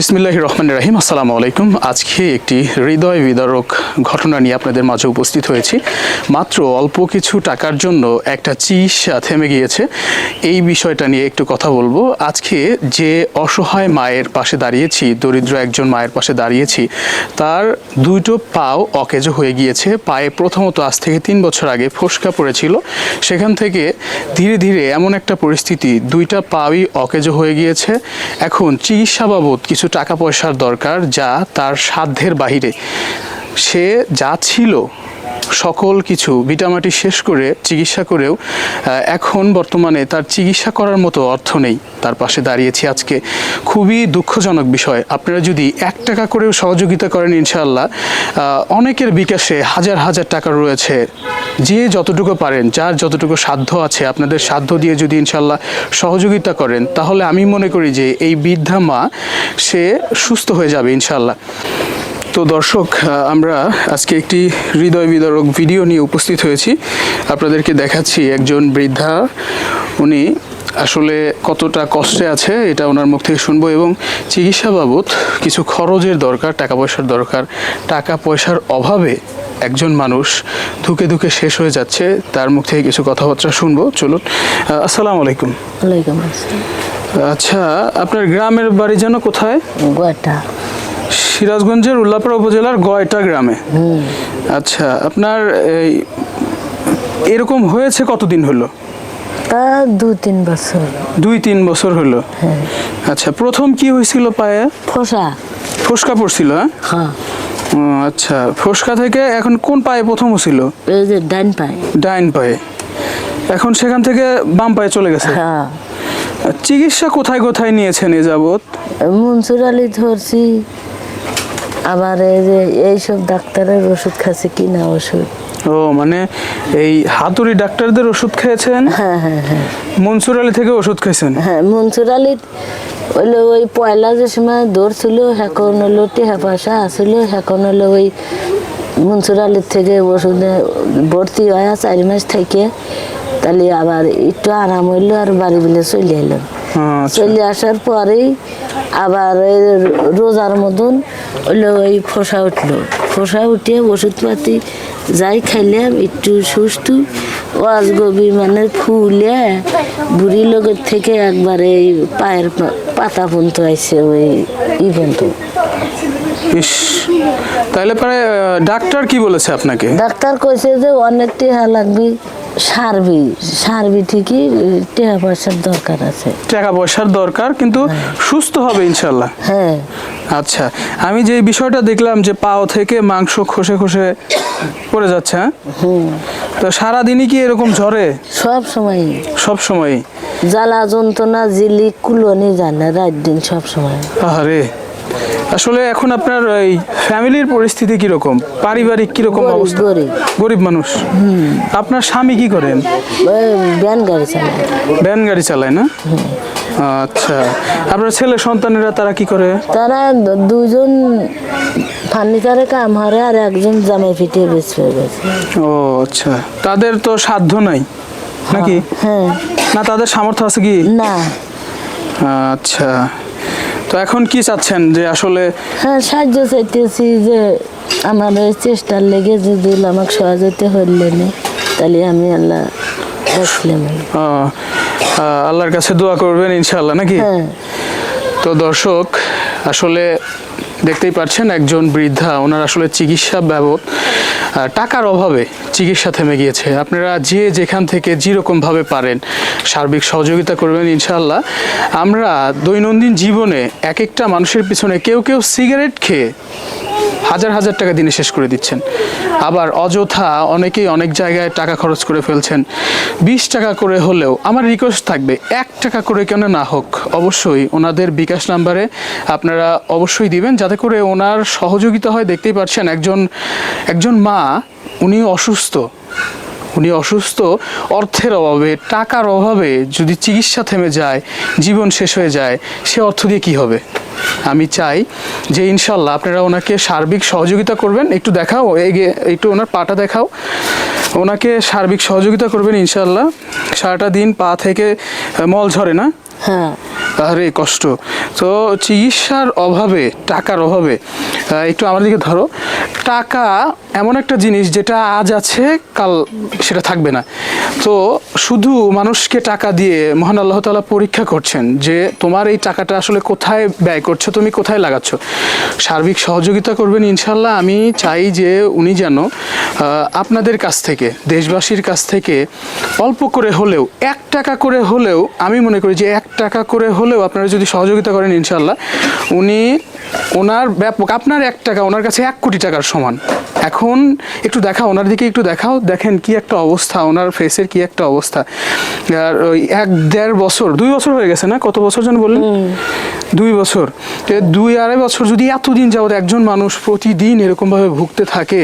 বিসমিল্লাহ রহমান রাহিম। আসসালামু আলাইকুম। আজকে একটি হৃদয় বিদারক ঘটনা নিয়ে আপনাদের মাঝে উপস্থিত হয়েছি। মাত্র অল্প কিছু টাকার জন্য একটা চিকিৎসা থেমে গিয়েছে। এই বিষয়টা নিয়ে একটু কথা বলব। আজকে যে অসহায় মায়ের পাশে দাঁড়িয়েছি, দরিদ্র একজন মায়ের পাশে দাঁড়িয়েছি, তার দুটো পাও অকেজো হয়ে গিয়েছে। পায়ে প্রথমত আজ থেকে তিন বছর আগে ফোসকা পড়েছিল। সেখান থেকে ধীরে ধীরে এমন একটা পরিস্থিতি, দুইটা পাওই অকেজো হয়ে গিয়েছে। এখন চিকিৎসা বাবদ কিছু টাকা পয়সার দরকার যা তার সাধ্যের বাহিরে। সে যা ছিল সকল কিছু ভিটামাটি শেষ করে চিকিৎসা করেও এখন বর্তমানে তার চিকিৎসা করার মতো অর্থ নেই। তার পাশে দাঁড়িয়েছি আজকে। খুবই দুঃখজনক বিষয়। আপনারা যদি এক টাকা করেও সহযোগিতা করেন ইনশাআল্লাহ অনেকের বিকাশে হাজার হাজার টাকা রয়েছে। যে যতটুকু পারেন, যার যতটুকু সাধ্য আছে, আপনাদের সাধ্য দিয়ে যদি ইনশাল্লাহ সহযোগিতা করেন, তাহলে আমি মনে করি যে এই বৃদ্ধা মা, সে সুস্থ হয়ে যাবে ইনশাল্লাহ তো দর্শক আমরা আজকে একটি হৃদয় বিদারক ভিডিও নিয়ে উপস্থিত হয়েছি। আপনাদেরকে দেখাচ্ছি একজন বৃদ্ধা। উনি আসলে কতটা কষ্টে আছে এটা ওনার মুখ থেকে শুনব এবং চিকিৎসা বাবদ কিছু খরচের দরকার টাকা পয়সার দরকার টাকা পয়সার অভাবে একজন মানুষ ধুকে ধুকে শেষ হয়ে যাচ্ছে তার মুখ থেকে কিছু কথাবার্তা শুনব। চলুন আসসালামু আলাইকুম। আচ্ছা আপনার গ্রামের বাড়ি যেন কোথায়? সিরাজগঞ্জের উল্লাপাড়া উপজেলার গয়টা গ্রামে। আচ্ছা আপনার এই এরকম হয়েছে কতদিন হলো? তা দু তিন বছর। দুই তিন বছর হলো। হ্যাঁ। আচ্ছা প্রথম কি হয়েছিল পায়ে? ফসা। ফোসকা পড়ছিল হ্যাঁ? হ্যাঁ। আচ্ছা ফোসকা থেকে এখন কোন পায়ে প্রথম ছিল এই যে ডাইন পায়। ডাইন পায়ে। এখন সেখান থেকে বাম পায়ে চলে গেছে? হ্যাঁ। চিকিৎসা কোথায় কোথায় নিয়েছেন এ যাবৎ? মনসুর আলী ধরছি। আবার এই যে এইসব ডাক্তারের ওষুধ খাচ্ছে কিনা ওষুধ? ও মানে এই হাতুড়ি ডাক্তারদের ওষুধ খেয়েছেন? হ্যাঁ হ্যাঁ হ্যাঁ। মনসুর আলী থেকে ওষুধ খেয়েছেন? হ্যাঁ মনসুর আলী হইল ওই পয়লা যে সময় ধরছিল এখন হলো টেহা পয়সা আসছিল এখন হলো ওই মনসুর আলীর থেকে ওষুধে ভর্তি হয় চার মাস থেকে তাহলে আবার একটু আরাম হইল আর বাড়ি বিলে চলে এলো। আচ্ছা। চলে আসার পরেই আবার রোজার মতন হইল ওই ফোসা উঠল। ফোসা উঠে ওষুধপাতি যাই খাইলাম একটু সুস্থ। ওয়াজ গবি মানে ফুলে বুড়ি লোকের থেকে একবারে এই পায়ের পাতা পর্যন্ত আইসে ওই ই ইস তাহলে পরে ডাক্তার কি বলেছে আপনাকে? ডাক্তার কইছে যে অনেক টেহা লাগবে সারবি সারবি ঠিকই টেহা পয়সার দরকার আছে। টাকা পয়সার দরকার কিন্তু সুস্থ হবে ইনশাল্লাহ। হ্যাঁ। আচ্ছা আমি যে বিষয়টা দেখলাম যে পাও থেকে মাংস খসে খসে পড়ে যাচ্ছে হ্যাঁ? তো সারাদিনই কি এরকম ঝরে? সব সময়। সব সময়। জ্বালা যন্ত্রণা জিলি কুলনি জানে রাত দিন সব সময়। আরে আসলে এখন আপনার এই ফ্যামিলির পরিস্থিতি কীরকম? পারিবারিক কীরকম অবস্থা? গরিব। গরিব মানুষ? আপনার স্বামী কি করেন? ওই ভ্যান গাড়ি চালায়। ভ্যান গাড়ি চালায় না? আচ্ছা। আপনার ছেলে সন্তানেরা তারা কি করে? তারা দুজন ফার্নিচারে কাম হারে আর একজন জামাই ফিটিয়ে বেচবে বেচে। ও আচ্ছা। তাদের তো সাধ্য নাই নাকি? হ্যাঁ। না তাদের সামর্থ্য আছে কি? না। আচ্ছা। তো এখন কি চাচ্ছেন যে আসলে হ্যাঁ সাহায্য চাইতেছি যে আমার এই চেষ্টার লেগে যদি আমাকে সহযোগিতা হইলে নি তাহলে আমি আল্লাহ রাখলাম আল্লাহর কাছে দোয়া করবেন ইনশাল্লাহ নাকি? হ্যাঁ। তো দর্শক আসলে দেখতেই পাচ্ছেন একজন বৃদ্ধা, ওনার আসলে চিকিৎসা বাবদ টাকার অভাবে চিকিৎসা থেমে গিয়েছে। আপনারা যে যেখান থেকে যেরকমভাবে পারেন সার্বিক সহযোগিতা করবেন ইনশাল্লাহ আমরা দৈনন্দিন জীবনে এক একটা মানুষের পিছনে কেউ কেউ সিগারেট খেয়ে হাজার হাজার টাকা দিনে শেষ করে দিচ্ছেন। আবার অযথা অনেকেই অনেক জায়গায় টাকা খরচ করে ফেলছেন। বিশ টাকা করে হলেও আমার রিকোয়েস্ট থাকবে, এক টাকা করে কেন না হোক, অবশ্যই ওনাদের বিকাশ নাম্বারে আপনারা অবশ্যই দিবেন, যাতে করে ওনার সহযোগিতা হয়। দেখতেই পাচ্ছেন একজন একজন মা উনি অসুস্থ। উনি অসুস্থ, অর্থের অভাবে, টাকার অভাবে যদি চিকিৎসা থেমে যায়, জীবন শেষ হয়ে যায়, সে অর্থ দিয়ে কি হবে? আমি চাই যে ইনশাল্লাহ আপনারা ওনাকে সার্বিক সহযোগিতা করবেন। একটু দেখাও এগিয়ে একটু ওনার পাটা দেখাও। ওনাকে সার্বিক সহযোগিতা করবেন ইনশাল্লাহ। সারাটা দিন পা থেকে মল ঝরে না? হ্যাঁ। আরে কষ্ট। তো চিকিৎসার অভাবে, টাকার অভাবে একটু আমার দিকে ধরো। টাকা এমন একটা জিনিস যেটা আজ আছে, কাল সেটা থাকবে না। তো শুধু মানুষকে টাকা দিয়ে মহান আল্লাহ তালা পরীক্ষা করছেন যে তোমার এই টাকাটা আসলে কোথায় ব্যয় করছ, তুমি কোথায় লাগাচ্ছ? সার্বিক সহযোগিতা করবেন ইনশাল্লাহ আমি চাই যে উনি যেন আপনাদের কাছ থেকে, দেশবাসীর কাছ থেকে অল্প করে হলেও, এক টাকা করে হলেও, আমি মনে করি যে এক টাকা করে হলেও আপনারা যদি সহযোগিতা করেন ইনশাল্লাহ উনি ওনার ব্যাপক আপনার এক টাকা ওনার কাছে এক কোটি টাকার সমান। এখন একটু দেখা ওনার দিকে একটু দেখাও দেখেন কি একটা অবস্থা ওনার ফেসের কি একটা অবস্থা। আর ওই এক দেড় বছর দুই বছর হয়ে গেছে না? কত বছর যেন বললেন? দুই বছর। দুই আড়াই বছর যদি এতদিন যাবত একজন মানুষ প্রতিদিন এরকমভাবে ভুগতে থাকে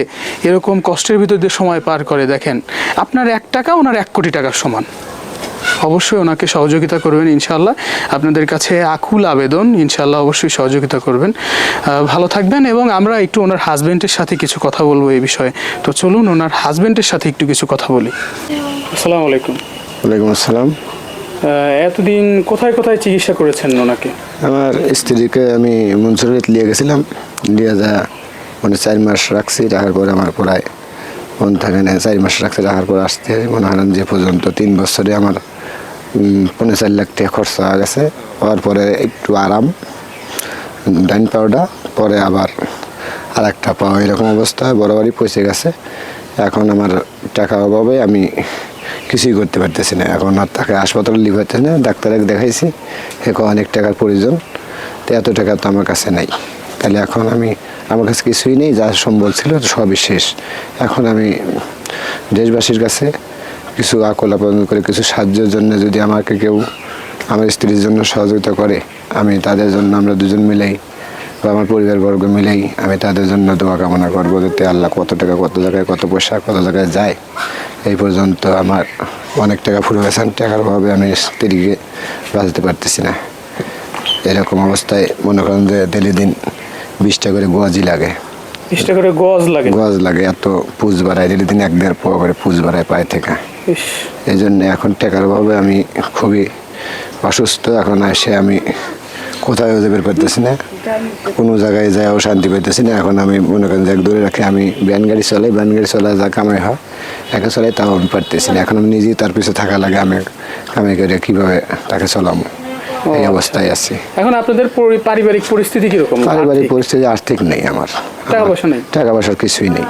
এরকম কষ্টের ভিতর দিয়ে সময় পার করে দেখেন আপনার এক টাকা ওনার এক কোটি টাকার সমান। অবশ্যই ওনাকে সহযোগিতা করবেন ইনশাল্লাহ আপনাদের কাছে আকুল আবেদন ইনশাল্লাহ অবশ্যই সহযোগিতা করবেন। ভালো থাকবেন এবং আমরা একটু ওনার হাজবেন্ডের সাথে কিছু কথা বলব এই বিষয়ে। তো চলুন ওনার হাজবেন্ডের সাথে একটু কিছু কথা বলি। আসসালামু আলাইকুম। ওয়ালাইকুম আসসালাম। এতদিন কোথায় কোথায় চিকিৎসা করেছেন ওনাকে? আমার স্ত্রীকে আমি মনসুরিত নিয়ে গেছিলাম। নিয়ে যা মানে চার মাস রাখছি রাখার পরে আমার প্রায় মন থাকে না। চার মাস রাখছি রাখার পর আসতে মনে হয় যে পর্যন্ত। তিন বছরে আমার পনেরো চার লাখ টাকা খরচা হয়ে গেছে। হওয়ার পরে একটু আরাম, ডাইন পাউডার, পরে আবার আর একটা পাওয়া এরকম অবস্থায় বরাবরই পৌঁছে গেছে। এখন আমার টাকার অভাবে আমি কিছুই করতে পারতেছি না। এখন আর তাকে হাসপাতালে লিভ হচ্ছে না, ডাক্তারকে দেখাইছি এখন অনেক টাকার প্রয়োজন, তো এত টাকা তো আমার কাছে নাই। তাহলে এখন আমি, আমার কাছে কিছুই নেই, যা সম্বল ছিল সবই শেষ। এখন আমি দেশবাসীর কাছে কিছু আকল আবেদন করে কিছু সাহায্যের জন্য যদি আমাকে কেউ আমার স্ত্রীর জন্য সহযোগিতা করে আমি তাদের জন্য আমরা দুজন মিলেই বা আমার পরিবারবর্গ মিলেই আমি তাদের জন্য দোয়া কামনা করব যাতে আল্লাহ কত টাকা কত জায়গায় কত পয়সা কত জায়গায় যায়। এই পর্যন্ত আমার অনেক টাকা ফুরে গেছেন টাকার অভাবে আমি স্ত্রীকে বাঁচতে পারতেছি না। এরকম অবস্থায় মনে করেন যে ডেলি দিন বিশটা করে গোয়াজি লাগে। বিশটা করে গজ লাগে। গজ লাগে এত পুজ বাড়ায় ডেলি দিন এক দেড় পোয়া করে পুজ বাড়ায় পায়ে থেকে। এই জন্য এখন টাকার অভাবে আমি খুবই অসুস্থ এখন এসে আমি কোথাও যেতে বের পারতেছি না। কোনো জায়গায় যাও শান্তি পাইতেছি না। এখন আমি মনে করেন যে এক দূরে রাখি আমি ব্যান গাড়ি চলাই ব্যান গাড়ি চলা যা কামাই হয় একে চলাই তাও আমি পারতেছি না। এখন আমি নিজেই তার পিছনে থাকা লাগে আমি কামাই করে কীভাবে তাকে চলামো এই অবস্থায় আছি। এখন আপনাদের পারিবারিক পরিস্থিতি কীরকম? পারিবারিক পরিস্থিতি আর্থিক নেই আমার। টাকা পয়সা নেই? টাকা পয়সার কিছুই নেই।